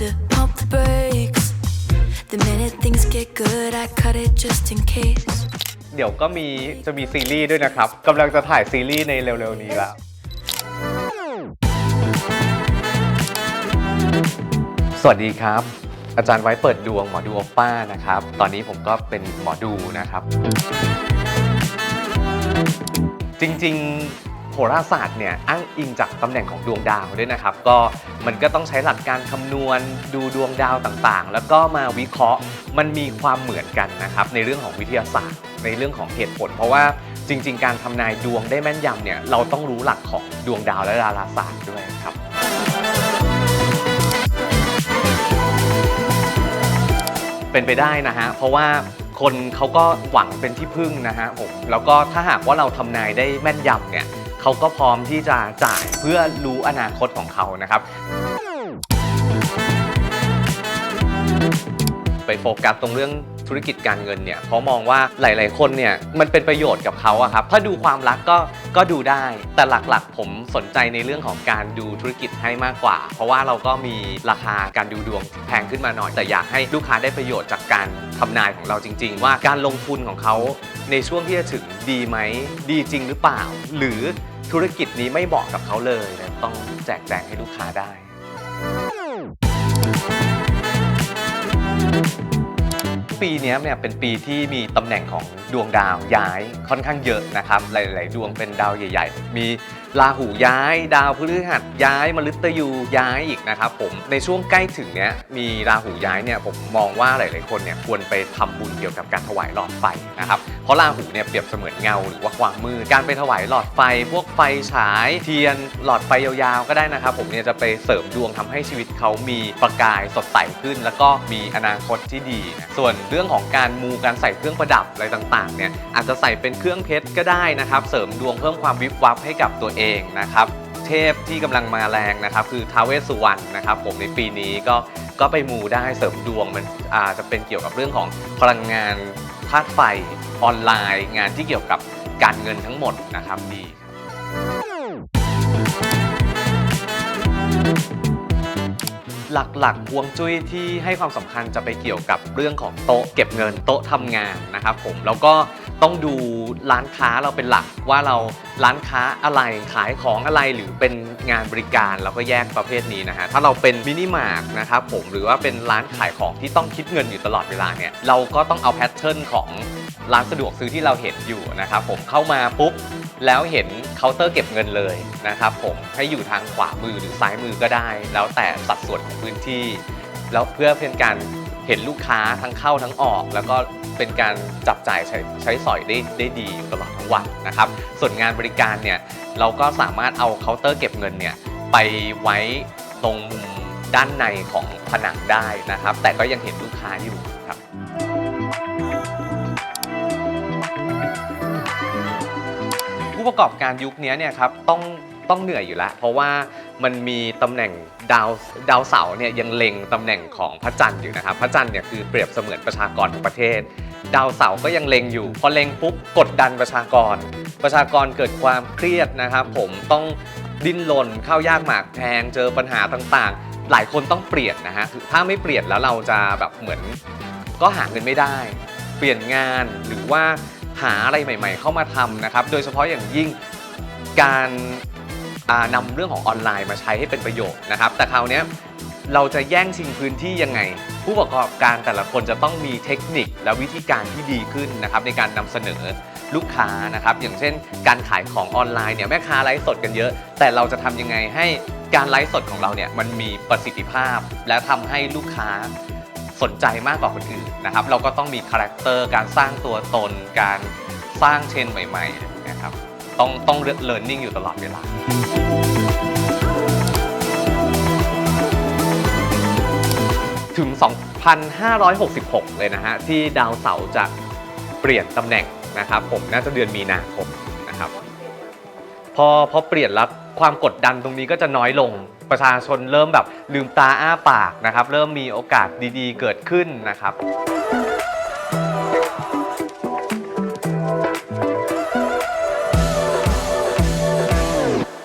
to pump the brakes. The minute things get good, I cut it just in case. เดี๋ยวก็มีจะมีซีรีส์ด้วยนะครับกำลังจะถ่ายซีรีส์ในเร็วๆนี้แล้ว สวัสดีครับ อาจารย์ไว้เปิดดวงหมอดูโอป้านะครับ ตอนนี้ผมก็เป็นหมอดูนะครับ จริงๆ ราศาสตร์เนี่ยอ้างอิงจากตำแหน่งของดวงดาวด้วยนะครับ ก็มันก็ต้องใช้หลักการคำนวณดูดวงดาวต่างๆ แล้วก็มาวิเคราะห์มันมีความเหมือนกันนะครับในเรื่องของวิทยาศาสตร์ ในเรื่องของเหตุผล เพราะว่าจริง ๆ การทำนายดวงได้แม่นยำเนี่ยเราต้องรู้หลักของดวงดาวและดาราศาสตร์ด้วยครับเป็นไปได้นะฮะ เพราะว่าคนเขาก็หวังเป็นที่พึ่งนะฮะผม แล้วก็ถ้าหากว่าเราทำนายได้แม่นยำเนี่ย เขาก็พร้อมที่จะจ่ายเพื่อรู้อนาคตของเขานะครับไปโฟกัสตรงเรื่องธุรกิจการเงินเนี่ยเพราะมองว่าหลาย ๆ คนเนี่ยมันเป็นประโยชน์กับเขาอะครับถ้าดูความรักก็ก็ดูได้ แต่หลัก ๆ ผมสนใจในเรื่องของการดูธุรกิจให้มากกว่า เพราะว่าเราก็มีราคาการดูดวงแพงขึ้นมาหน่อย แต่อยากให้ลูกค้าได้ประโยชน์จากการทำนายของเราจริง ๆ ว่าการลงทุนของเขาในช่วงที่จะถึงดีไหมดีจริงหรือเปล่า หรือ ธุรกิจนี้ไม่เหมาะกับเขาเลยนะต้องแจกแจงให้ลูกค้าได้ ปีนี้เนี่ยเป็นปีที่มีตำแหน่งของดวงดาวย้ายค่อนข้างเยอะนะครับ หลาย ๆ ดวงเป็นดาวใหญ่ ๆ มี ราหูย้าย ดาวพฤหัสย้ายมฤตยูย้ายอีกนะครับผมในช่วงใกล้ถึงเนี้ยมีราหูย้ายเนี่ยผมมองว่าหลาย ๆ คนเนี่ยควรไปทำบุญเกี่ยวกับการถวายหลอดไฟนะครับเพราะราหูเนี่ยเปรียบเสมือนเงาหรือว่าความมืดการไปถวายหลอดไฟ พวกไฟฉายเทียนหลอดไฟยาวๆก็ได้นะครับ ผมเนี่ยจะไปเสริมดวงทำให้ชีวิตเขามีประกายสดใสขึ้น แล้วก็มีอนาคตที่ดีนะส่วนเรื่องของการมูการใส่เครื่องประดับอะไรต่าง ๆ เนี่ยอาจจะใส่เป็นเครื่องเพชรก็ได้นะครับ เสริมดวงเพิ่มความวิบวับให้กับตัวเองนะครับ เทพที่กำลังมาแรงนะครับ คือท้าวเวสสุวรรณนะครับ ผมในปีนี้ก็ก็ไปมูได้เสริมดวงมันอาจจะเป็นเกี่ยวกับเรื่องของพลังงานธาตุไฟออนไลน์ งานที่เกี่ยวกับการเงินทั้งหมดนะครับดีครับ หลักๆพวงจุ้ยที่ให้ความสำคัญจะไปเกี่ยวกับเรื่องของโต๊ะเก็บเงินโต๊ะทำงานนะครับผมแล้วก็ต้องดูร้านค้าเราเป็นหลักว่าเราร้านค้าอะไรขายของอะไรหรือเป็น งานบริการเราก็แยกประเภทนี้นะฮะถ้าเราเป็นมินิมาร์ทนะครับผมหรือว่าเป็นร้านขายของที่ต้องคิดเงินอยู่ตลอดเวลาเนี่ยเราก็ต้องเอาแพทเทิร์นของร้านสะดวกซื้อที่เราเห็นอยู่นะครับผมเข้ามาปุ๊บแล้วเห็นเคาน์เตอร์เก็บเงินเลยนะครับผมให้อยู่ทางขวามือหรือซ้ายมือก็ได้ แล้วแต่สัดส่วนของพื้นที่ แล้วเพื่อเป็นการ เห็นลูกค้าทั้งเข้าทั้งออก แล้วก็เป็นการจับจ่ายใช้ใช้สอยได้ได้ดีอยู่ตลอดทั้งวันนะครับ ส่วนงานบริการเนี่ยเราก็สามารถเอาเคาน์เตอร์เก็บเงินเนี่ยไปไว้ตรงมุมด้านในของผนังได้นะครับ แต่ก็ยังเห็นลูกค้าอยู่ครับผู้ประกอบการยุคนี้เนี่ยครับต้องต้องเหนื่อยอยู่แล้ว เพราะว่ามันมีตำแหน่ง ดาวดาวเสาร์เนี่ยยังเล็งตำแหน่งของพระจันทร์อยู่นะครับพระจันทร์เนี่ยคือเปรียบเสมือนประชากรของประเทศ ดาวเสาร์ก็ยังเล็งอยู่ พอเล็งปุ๊บกดดันประชากร ประชากรเกิดความเครียดนะครับ ผมต้องดิ้นรนเข้ายากหมากแพงเจอปัญหาต่างๆ หลายคนต้องเปลี่ยนนะฮะถ้าไม่เปลี่ยนแล้วเราจะแบบเหมือนก็หาเงินไม่ได้ เปลี่ยนงานหรือว่าหาอะไรใหม่ ๆ เข้ามาทำนะครับ โดยเฉพาะอย่างยิ่งการ นำเรื่องของออนไลน์มาใช้ให้เป็นประโยชน์นะครับ แต่คราวนี้เราจะแย่งชิงพื้นที่ยังไง ผู้ประกอบการแต่ละคนจะต้องมีเทคนิคและวิธีการที่ดีขึ้นนะครับในการนำเสนอลูกค้านะครับ อย่างเช่น การขายของออนไลน์เนี่ยแม่ค้าไลฟ์สดกันเยอะ แต่เราจะทำยังไงให้การไลฟ์สดของเราเนี่ยมันมีประสิทธิภาพ และทำให้ลูกค้าสนใจมากกว่าคนอื่นนะครับ เราก็ต้องมีคาแรคเตอร์การสร้างตัวตน การสร้างเทรนใหม่ๆนะครับต้องต้องเรียนรู้อยู่ตลอดเวลา ถึง 2,566 เลยนะฮะ ที่ดาวเสาร์จะเปลี่ยนตำแหน่งนะครับผมน่าจะเดือนมีนาคมนะครับพอพอเปลี่ยนแล้วความกดดันตรงนี้ก็จะน้อยลงประชาชนเริ่มแบบลืมตาอ้าปากนะครับ เริ่มมีโอกาสดีๆ เกิดขึ้นนะครับ